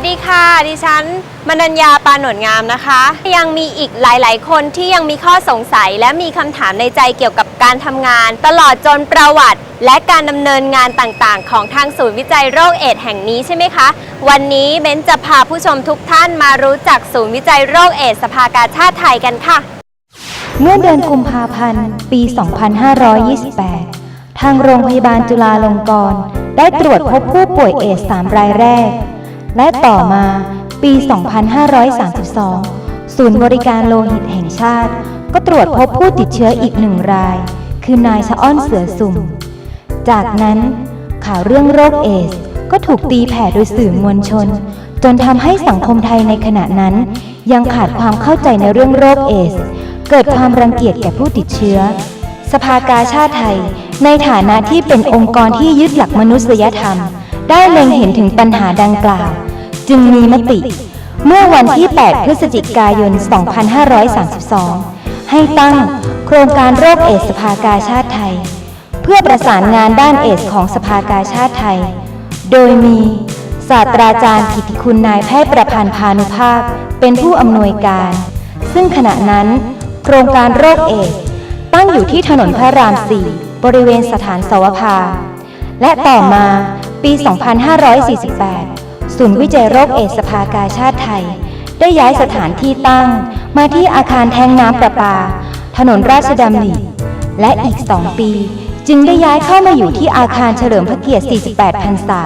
วัสดีค่ะ ดิฉันมนัญญาปานหนวดงามนะคะ ยังมีอีกหลาย ๆ คนที่ยังมีข้อสงสัย และมีคำถามในใจเกี่ยวกับการทำงาน ตลอดจนประวัติ และการดำเนินงานต่าง ๆ ของทางศูนย์วิจัยโรคเอดส์แห่งนี้ใช่ไหมคะ วันนี้เบนจะพาผู้ชมทุกท่านมารู้จักศูนย์วิจัยโรคเอดส์สภากาชาติไทยกันค่ะ เมื่อเดือนกุมภาพันธ์ ปี 2528 ทางโรงพยาบาลจุฬาลงกรณ์ได้ตรวจพบผู้ป่วยเอดส์3รายแรก และต่อมาปี 2532 ศูนย์บริการโลหิตแห่งชาติ ก็ตรวจพบผู้ติดเชื้ออีกหนึ่งราย คือนายชะอ้อนเสือสุ่ม จากนั้นข่าวเรื่องโรคเอส ก็ถูกตีแผ่โดยสื่อมวลชน จนทำให้สังคมไทยในขณะนั้น ยังขาดความเข้าใจในเรื่องโรคเอส เกิดความรังเกียจแก่ผู้ติดเชื้อ สภากาชาติไทย ในฐานะที่เป็นองค์กรที่ยึดหลักมนุษยธรรม ได้เล็งเห็นถึงปัญหาดังกล่าว จึงมีมติ เมื่อวันที่ 8 พฤศจิกายน 2532 ให้ตั้งโครงการโรคเอดสภากาชาติไทย เพื่อประสานงานด้านเอดของสภากาชาติไทย โดยมีศาสตราจารย์กิติคุณนายแพทย์ประพันธ์พานุภาคเป็นผู้อำนวยการ ซึ่งขณะนั้น โครงการโรคเอดตั้งอยู่ที่ถนนพระราม4บริเวณสถานสวภาและต่อมา ปี 2548 ศูนย์วิจัยโรคเอดสภากาชาติไทย ได้ย้ายสถานที่ตั้ง มาที่อาคารแทงน้ำประปา ถนนราชดำเนินและอีก 2 ปี จึงได้ย้ายเข้ามาอยู่ที่อาคารเฉลิมพระเกียรติ 48 พรรษา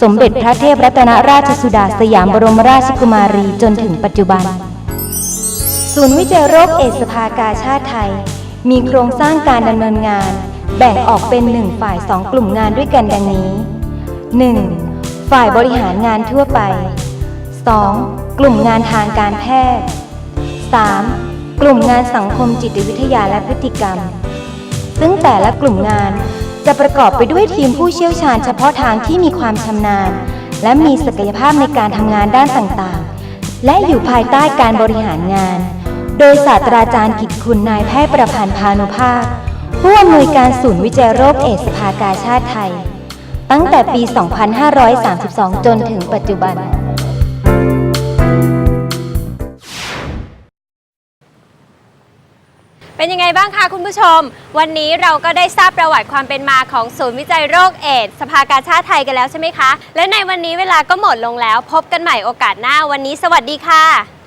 สมเด็จพระเทพรัตนราชสุดาสยามบรมราชกุมารีจนถึงปัจจุบัน ศูนย์วิจัยโรคเอดสภากาชาติไทย มีโครงสร้างการดำเนินงาน แบ่งออกเป็น1ฝ่าย2กลุ่มงานด้วยกันดังนี้ 1. ฝ่ายบริหารงานทั่วไป 2. กลุ่มงานทางการแพทย์ 3. กลุ่มงานสังคมจิตวิทยาและพฤติกรรม ซึ่งแต่ละกลุ่มงานจะประกอบไปด้วยทีมผู้เชี่ยวชาญเฉพาะทางที่มีความชำนาญ และมีศักยภาพในการทำงานด้านต่างๆ และอยู่ภายใต้การบริหารงาน โดยศาสตราจารย์กิตคุณนายแพทย์ประพันธ์พานุภาค ผู้อำนวยการศูนย์วิจัยโรคเอดส์สภากาชาติไทย ตั้งแต่ปี 2532 จนถึงปัจจุบัน เป็นยังไงบ้างคะคุณผู้ชม วันนี้เราก็ได้ทราบประวัติความเป็นมาของศูนย์วิจัยโรคเอดส์สภากาชาติไทยกันแล้วใช่ไหมคะ และในวันนี้เวลาก็หมดลงแล้ว พบกันใหม่โอกาสหน้าวันนี้ สวัสดีค่ะ